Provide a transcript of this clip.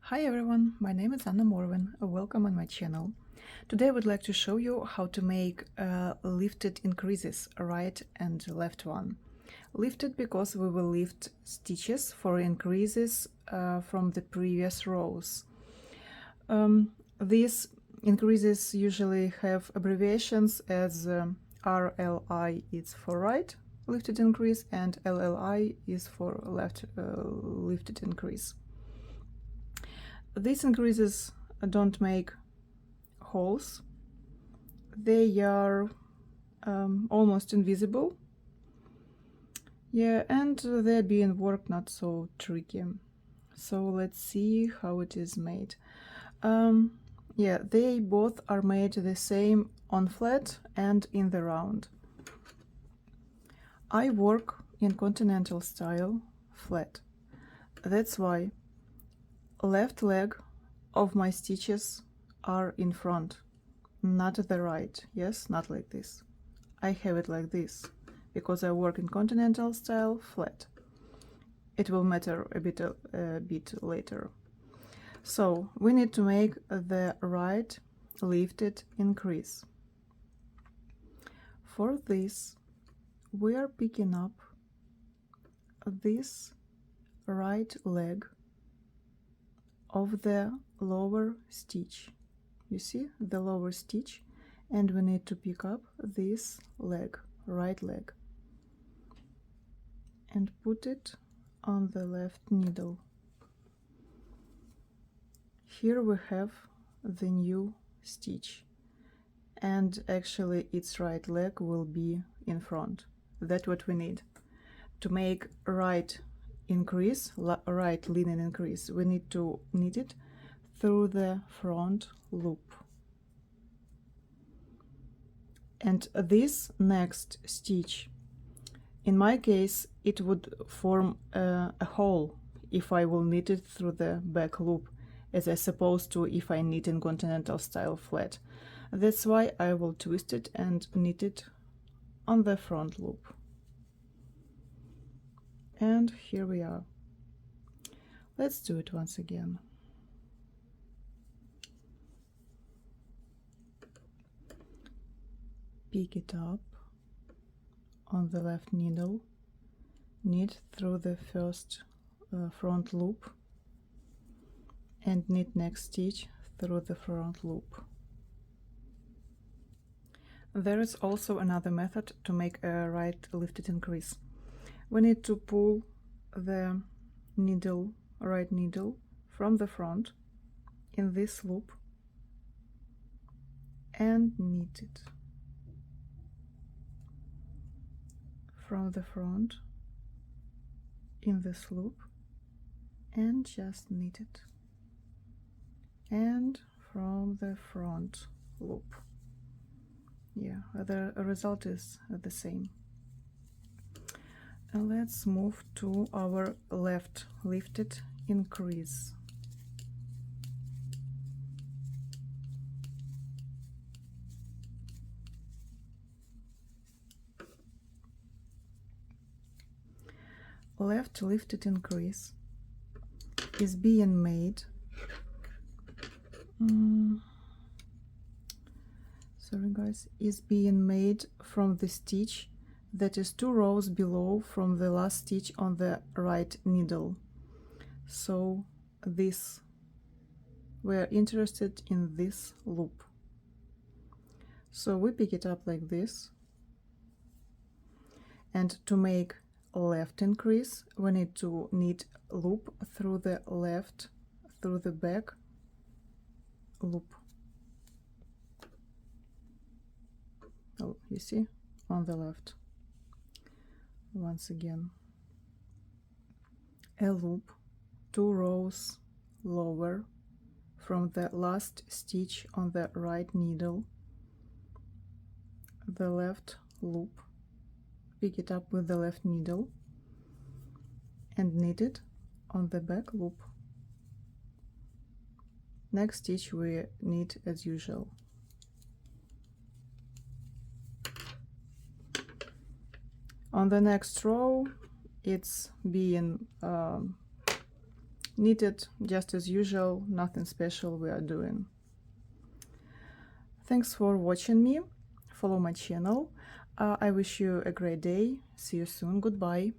Hi everyone, my name is Anna Morvin. Welcome on my channel. Today I would like to show you how to make uh, lifted increases, right and left one. Lifted because we will lift stitches for increases uh, from the previous rows. Um, these increases usually have abbreviations as um, RLI is for right lifted increase and LLI is for left uh, lifted increase. These increases don't make holes. They are um, almost invisible. Yeah, and they're being worked not so tricky. So let's see how it is made. Um, yeah, they both are made the same on flat and in the round. I work in continental style flat. That's why left leg of my stitches are in front, not the right. Yes, not like this. I have it like this because I work in continental style flat. It will matter a bit a, a bit later. So we need to make the right lifted increase. For this, we are picking up this right leg of the lower stitch. You see the lower stitch? And we need to pick up this leg right leg. And put it on the left needle. Here we have the new stitch. And actually its right leg will be in front. That's what we need. To make right increase right linen increase we need to knit it through the front loop and this next stitch in my case it would form a, a hole if I will knit it through the back loop as I supposed to if I knit in continental style flat that's why I will twist it and knit it on the front loop. And here we are. Let's do it once again. Pick it up on the left needle, knit through the first uh, front loop and knit next stitch through the front loop. There is also another method to make a right lifted increase. We need to pull the needle, right needle, from the front in this loop and knit it. From the front in this loop and just knit it. And from the front loop. Yeah the result is the same let's move to our left lifted increase. Left lifted increase is being made. Mm, sorry guys. Is being made from the stitch that is two rows below from the last stitch on the right needle. So this we're interested in this loop. So we pick it up like this. And to make left increase we need to knit loop through the left through the back loop. Oh you see? On the left once again. A loop two rows lower from the last stitch on the right needle. The left loop pick it up with the left needle and knit it on the back loop. Next stitch we knit as usual on the next row it's being um, knitted just as usual, nothing special we are doing. Thanks for watching me. Follow my channel. Uh, I wish you a great day. See you soon. Goodbye.